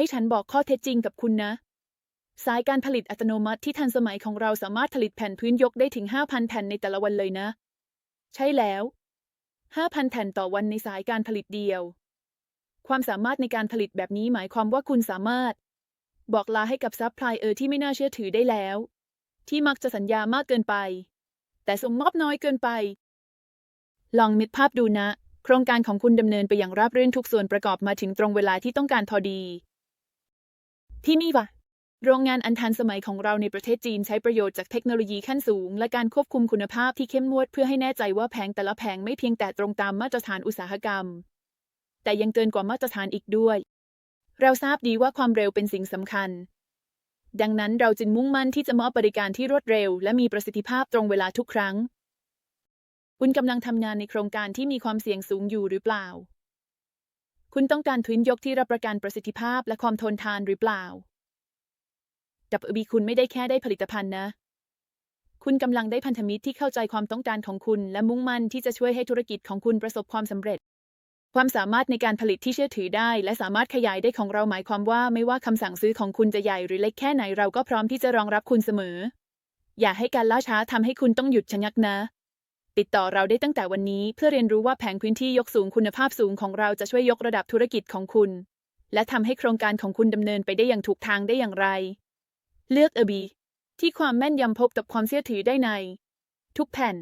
ให้ฉันบอกข้อเท็จจริงกับคุณนะ สายการผลิตอัตโนมัติที่ทันสมัยของเราสามารถผลิตแผ่นพื้นยกได้ถึง 5,000 แผ่นในแต่ละวันเลยนะ ใช่แล้ว 5,000 แผ่นต่อวันในสายการผลิตเดียว ความสามารถในการผลิตแบบนี้หมายความว่าคุณสามารถ บอกลาให้กับซัพพลายเออร์ที่ไม่น่าเชื่อถือได้แล้ว ที่มักจะสัญญามากเกินไป แต่ส่งมอบน้อยเกินไป ลองนึกภาพดูนะ โครงการของคุณดำเนินไปอย่างราบรื่นทุกส่วนประกอบมาถึงตรงเวลาที่ต้องการพอดี ที่นี่วะโรงงานอันทันสมัยของเราในประเทศจีนใช้ประโยชน์จากเทคโนโลยีขั้นสูง และการควบคุมคุณภาพที่เข้มงวดเพื่อให้แน่ใจว่าแผงแต่ละแผงไม่เพียงแต่ตรงตามมาตรฐานอุตสาหกรรม แต่ยังเกินกว่ามาตรฐานอีกด้วย เราทราบดีว่าความเร็วเป็นสิ่งสำคัญ ดังนั้นเราจึงมุ่งมั่นที่จะมอบบริการที่รวดเร็ว และมีประสิทธิภาพตรงเวลาทุกครั้ง คุณกำลังทำงานในโครงการที่มีความเสี่ยงสูงอยู่หรือเปล่า คุณต้องการพื้นยกที่รับประกันประสิทธิภาพและความทนทานหรือเปล่าดับบีคุณไม่ได้แค่ได้ผลิตภัณฑ์นะ คุณกำลังได้พันธมิตรที่เข้าใจความต้องการของคุณและมุ่งมั่นที่จะช่วยให้ธุรกิจของคุณประสบความสำเร็จ ความสามารถในการผลิตที่เชื่อถือได้ และสามารถขยายได้ของเราหมายความว่าไม่ว่าคำสั่งซื้อของคุณจะใหญ่หรือเล็กแค่ไหนเราก็พร้อมที่จะรองรับคุณเสมอ อย่าให้การล่าช้าทำให้คุณต้องหยุดชะงักนะ ติดต่อเราได้ตั้งแต่วันนี้เพื่อเรียนรู้ว่าแผงพื้นที่ยกสูงคุณภาพสูงของเราจะช่วยยกระดับธุรกิจของคุณ และทำให้โครงการของคุณดำเนินไปได้อย่างถูกทางได้อย่างไร เลือกเอบีที่ความแม่นยำพบกับความเชื่อถือได้ใน ทุกแผ่น